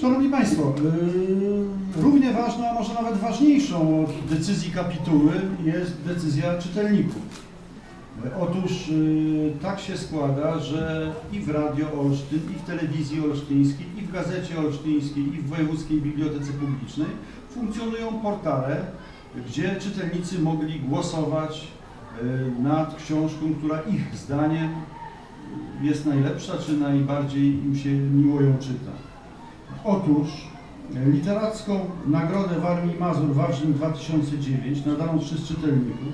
Szanowni Państwo, yy, równie ważną, a może nawet ważniejszą od decyzji kapituły jest decyzja czytelników. Yy, Otóż yy, tak się składa, że i w Radio Olsztyn, i w telewizji olsztyńskiej, i w Gazecie Olsztyńskiej, i w Wojewódzkiej Bibliotece Publicznej funkcjonują portale, gdzie czytelnicy mogli głosować nad książką, która ich zdaniem jest najlepsza, czy najbardziej im się miło ją czyta. Otóż e, literacką Nagrodę Warmii i Mazur Wawrzyn 2009, nadaną przez czytelników,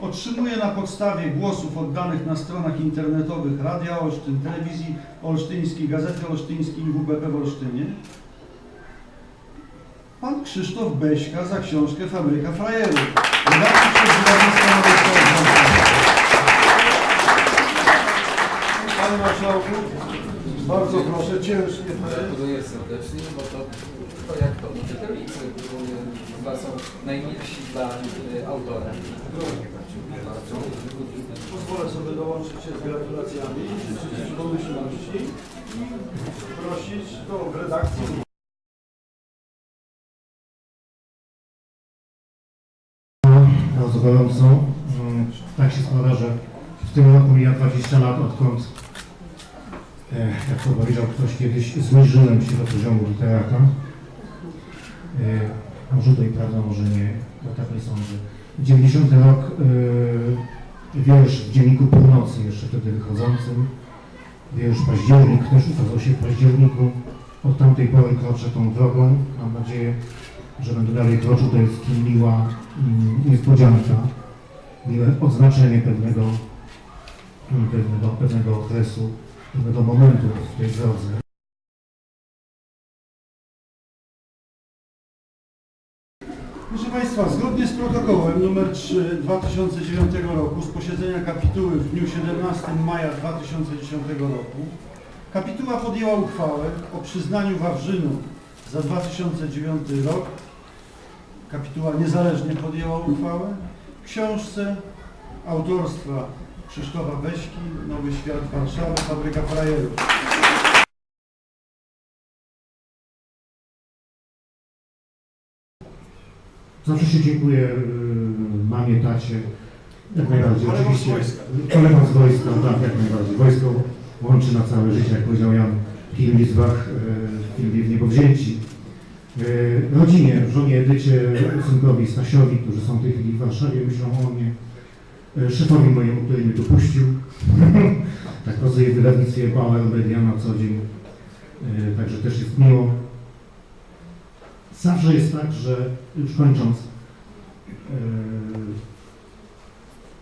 otrzymuje na podstawie głosów oddanych na stronach internetowych Radia Olsztyn, Telewizji Olsztyńskiej, Gazety Olsztyńskiej i WBP w Olsztynie pan Krzysztof Beśka za książkę Fabryka Frajerów. Panie Marszałku, bardzo proszę, ciężkie. Gratuluję serdecznie, bo to, to jak to, czytelnicy chyba są najmilsi dla y, autora. Bardzo. Pozwolę sobie dołączyć się z gratulacjami, życzyć pomyślności i prosić do w redakcji. bardzo gorąco. Mm, Tak się składa, że w tym roku mija 20 lat, odkąd, e, jak to powiedział ktoś kiedyś, zniżyłem się do poziomu literata. E, Może to i prawda, może nie, bo tak nie sądzę. 90 rok, e, wiersz w Dzienniku Północy, jeszcze wtedy wychodzącym. Wiersz Październik też ukazał się w październiku. Od tamtej pory kroczę tą drogą. Mam nadzieję, że będę dalej kroczył. To jest miła mm, niespodzianka, miłe odznaczenie pewnego, mm, pewnego, pewnego okresu, pewnego momentu w tej drodze. Proszę Państwa, zgodnie z protokołem nr 3 2009 roku z posiedzenia kapituły w dniu 17 maja 2010 roku kapituła podjęła uchwałę o przyznaniu Wawrzynu za 2009 rok. Kapituła niezależnie podjęła uchwałę książce autorstwa Krzysztofa Beśki Nowy Świat Warszawy, Fabryka Frajerów. Zawsze się dziękuję y, mamie, tacie, jak najbardziej. Kolegom z Oczywiście wojska. kolegom z wojska, tak, jak najbardziej. Wojsko łączy na całe życie, jak powiedział Jan Kilmizbach w filmie W Niebo Wzięci. Y, Rodzinie, żonie Edycie, synkowi Stasiowi, którzy są w tej chwili w Warszawie, myślą o mnie. Y, Szefowi mojemu, który mnie dopuścił. tak pracuję w wydawnictwie Bauer Media na co dzień. Y, Także też jest miło. Zawsze jest tak, że już kończąc, yy,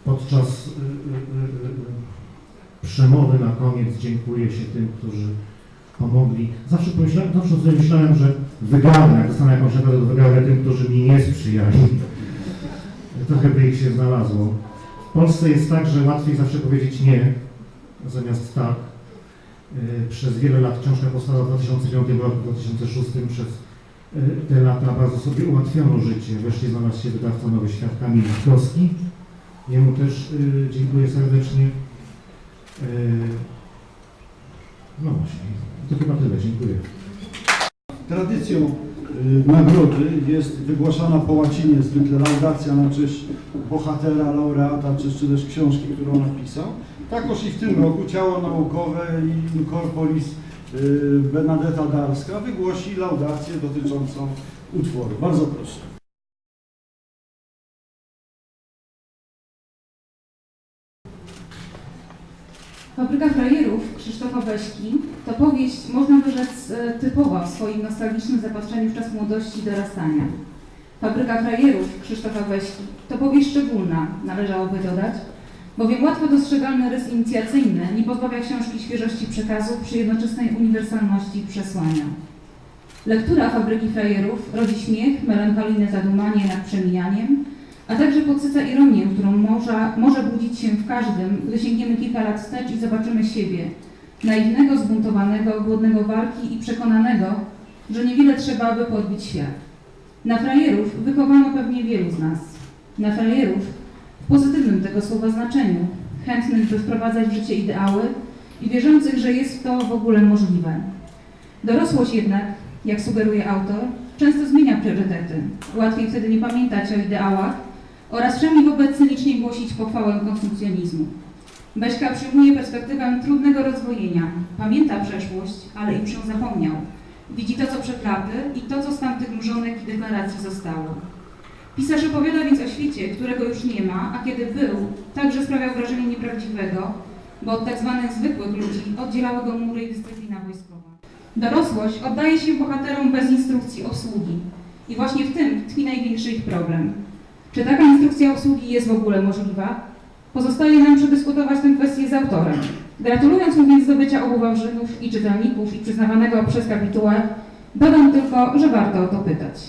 podczas przemowy na koniec dziękuję się tym, którzy pomogli. Zawsze, pomyślałem, zawsze sobie myślałem, że wygarnę, jak dostanę jakąś nagrodę, wygarnę tym, którzy mi nie sprzyjali. Trochę by ich się znalazło. W Polsce jest tak, że łatwiej zawsze powiedzieć nie, zamiast tak. Yy, Przez wiele lat książka powstała w 2005 roku, w 2006 przez te lata bardzo sobie ułatwiono życie. Wreszcie znalazł się wydawca Nowy Świat Kamil Witkowski. Jemu też y, dziękuję serdecznie. Y, no właśnie, to chyba tyle. Dziękuję. Tradycją y, nagrody jest wygłaszana po łacinie zwykle laudacja na cześć bohatera, laureata, czy, czy też książki, którą napisał. Takoż i w tym roku ciało naukowe i Incorporis y, Bernadetta Darska wygłosi laudację dotyczącą utworu. Bardzo proszę. Fabryka frajerów Krzysztofa Beśki to powieść, można by rzec, e, typowa w swoim nostalgicznym zapatrzeniu w czas młodości i dorastania. Fabryka frajerów Krzysztofa Beśki to powieść szczególna, należałoby dodać, bowiem łatwo dostrzegalny rys inicjacyjny nie pozbawia książki świeżości przekazu przy jednoczesnej uniwersalności przesłania. Lektura Fabryki frajerów rodzi śmiech, melancholijne zadumanie nad przemijaniem, a także podsyca ironię, którą może, może budzić się w każdym, gdy sięgniemy kilka lat wstecz i zobaczymy siebie, naiwnego, zbuntowanego, głodnego walki i przekonanego, że niewiele trzeba, aby podbić świat. Na frajerów wychowano pewnie wielu z nas. Na frajerów w pozytywnym tego słowa znaczeniu, chętnych, by wprowadzać w życie ideały i wierzących, że jest to w ogóle możliwe. Dorosłość jednak jak sugeruje autor, często zmienia priorytety. Łatwiej wtedy nie pamiętać o ideałach oraz wszędzie wobec cynicznie głosić pochwałę konsumpcjonizmu. Beśka przyjmuje perspektywę trudnego rozwojenia. Pamięta przeszłość, ale już ją zapomniał. Widzi to, co przed laty i to, co z tamtych mrzonek i deklaracji zostało. Pisarz opowiada więc o świecie, którego już nie ma, a kiedy był, także sprawiał wrażenie nieprawdziwego, bo od tak zwanych zwykłych ludzi oddzielały go mury i dyscyplina wojskowa. Dorosłość oddaje się bohaterom bez instrukcji obsługi. I właśnie w tym tkwi największy ich problem. Czy taka instrukcja obsługi jest w ogóle możliwa? Pozostaje nam przedyskutować tę kwestię z autorem. Gratulując mu więc zdobycia obu Wawrzynów i czytelników i przyznawanego przez kapitułę, dodam tylko, że warto o to pytać.